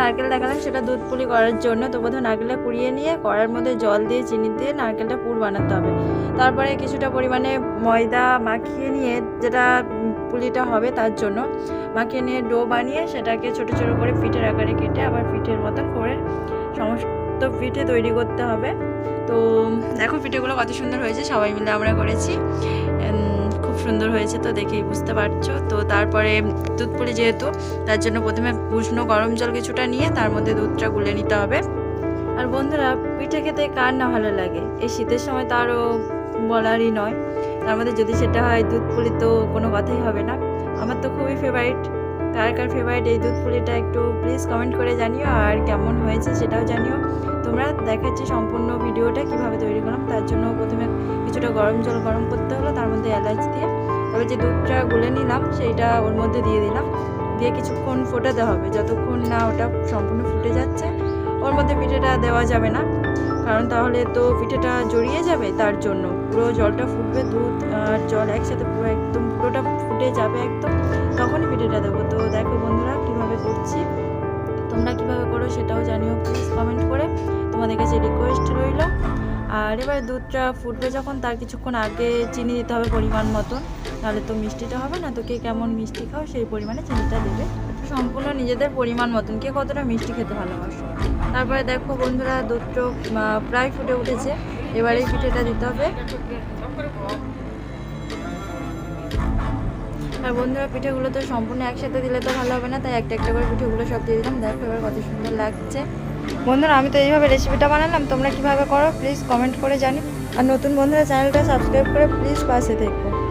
নারকেল দেখালাম, সেটা দুধ পুলি করার জন্য। তো বোধহয় নারকেলটা কুড়িয়ে নিয়ে কড়ার মধ্যে জল দিয়ে, চিনি দিয়ে নারকেলটা পুর বানাতে হবে। তারপরে কিছুটা পরিমাণে ময়দা মাখিয়ে নিয়ে, যেটা পুলিটা হবে তার জন্য, মাখিয়ে নিয়ে ডো বানিয়ে সেটাকে ছোট ছোট করে পিঠের আকারে কেটে আবার পিঠের মতন করে সমস্ত পিঠে তৈরি করতে হবে। তো দেখো পিঠেগুলো কত সুন্দর হয়েছে, সবাই মিলে আমরা করেছি। সুন্দর হয়েছে তো দেখেই বুঝতে পারছ। তো তারপরে দুধ পুলি যেহেতু, তার জন্য প্রথমে উষ্ণ গরম জল কিছুটা নিয়ে তার মধ্যে দুধটা গুলে নিতে হবে। আর বন্ধুরা, পিঠে খেতে কার না ভালো লাগে? এই শীতের সময় তো আরও বলারই নয়। তার মধ্যে যদি সেটা হয় দুধ পুলি তো কোনো কথাই হবে না। আমার তো খুবই ফেভারিট কার কার ফেভারিট এই দুধ পুলিটা একটু প্লিজ কমেন্ট করে জানিও, আর কেমন হয়েছে সেটাও জানিও। তোমরা দেখাচ্ছি সম্পূর্ণ ভিডিওটা কীভাবে তৈরি করলাম। তার জন্য প্রথমে কিছুটা গরম জল গরম করতে হলো, তার মধ্যে এলাচ দিয়ে তবে যে দুধটা গুলে নিলাম, সেইটা ওর মধ্যে দিয়ে দিলাম। দিয়ে কিছুক্ষণ ফোটাতে হবে। যতক্ষণ না ওটা সম্পূর্ণ ফুটে যাচ্ছে, ওর মধ্যে পিঠেটা দেওয়া যাবে না। কারণ তাহলে তো পিঠেটা জড়িয়ে যাবে তার জন্য। পুরো জলটা ফুটবে, দুধ আর জল একসাথে পুরো একদম, পুরোটা ফুটে যাবে একদম। তখনই পিঠেটা দেবো। তো দেখো বন্ধুরা, কীভাবে করছি। তোমরা কীভাবে করো সেটাও জানিও প্লিজ কমেন্ট করে। তোমাদের কাছে রিকোয়েস্ট রইল। আর এবার দুধটা ফুটবে যখন, তার কিছুক্ষণ আগে চিনি দিতে হবে পরিমাণ মতন। নাহলে তো মিষ্টিটা হবে না, তো কে কেমন মিষ্টি খাও সেই পরিমাণে চিনিটা দেবে। সম্পূর্ণ নিজেদের পরিমাণ মতন, কে কতটা মিষ্টি খেতে ভালোবাসো। তারপরে দেখো বন্ধুরা দুধটা প্রায় ফুটে উঠেছে। এবারে এই পিঠেটা দিতে হবে। আর বন্ধুরা, পিঠেগুলো তো সম্পূর্ণ একসাথে দিলে তো ভালো হবে না, তাই একটা একটা করে পিঠেগুলো সব দিয়ে দিলাম। দেখো এবার কত সুন্দর লাগছে। বন্ধুরা, আমি তো এইভাবে রেসিপিটা বানালাম, তোমরা কীভাবে করো? প্লিজ কমেন্ট করে জানি আর নতুন বন্ধুরা, চ্যানেলটা সাবস্ক্রাইব করে প্লিজ পাশে থেকো।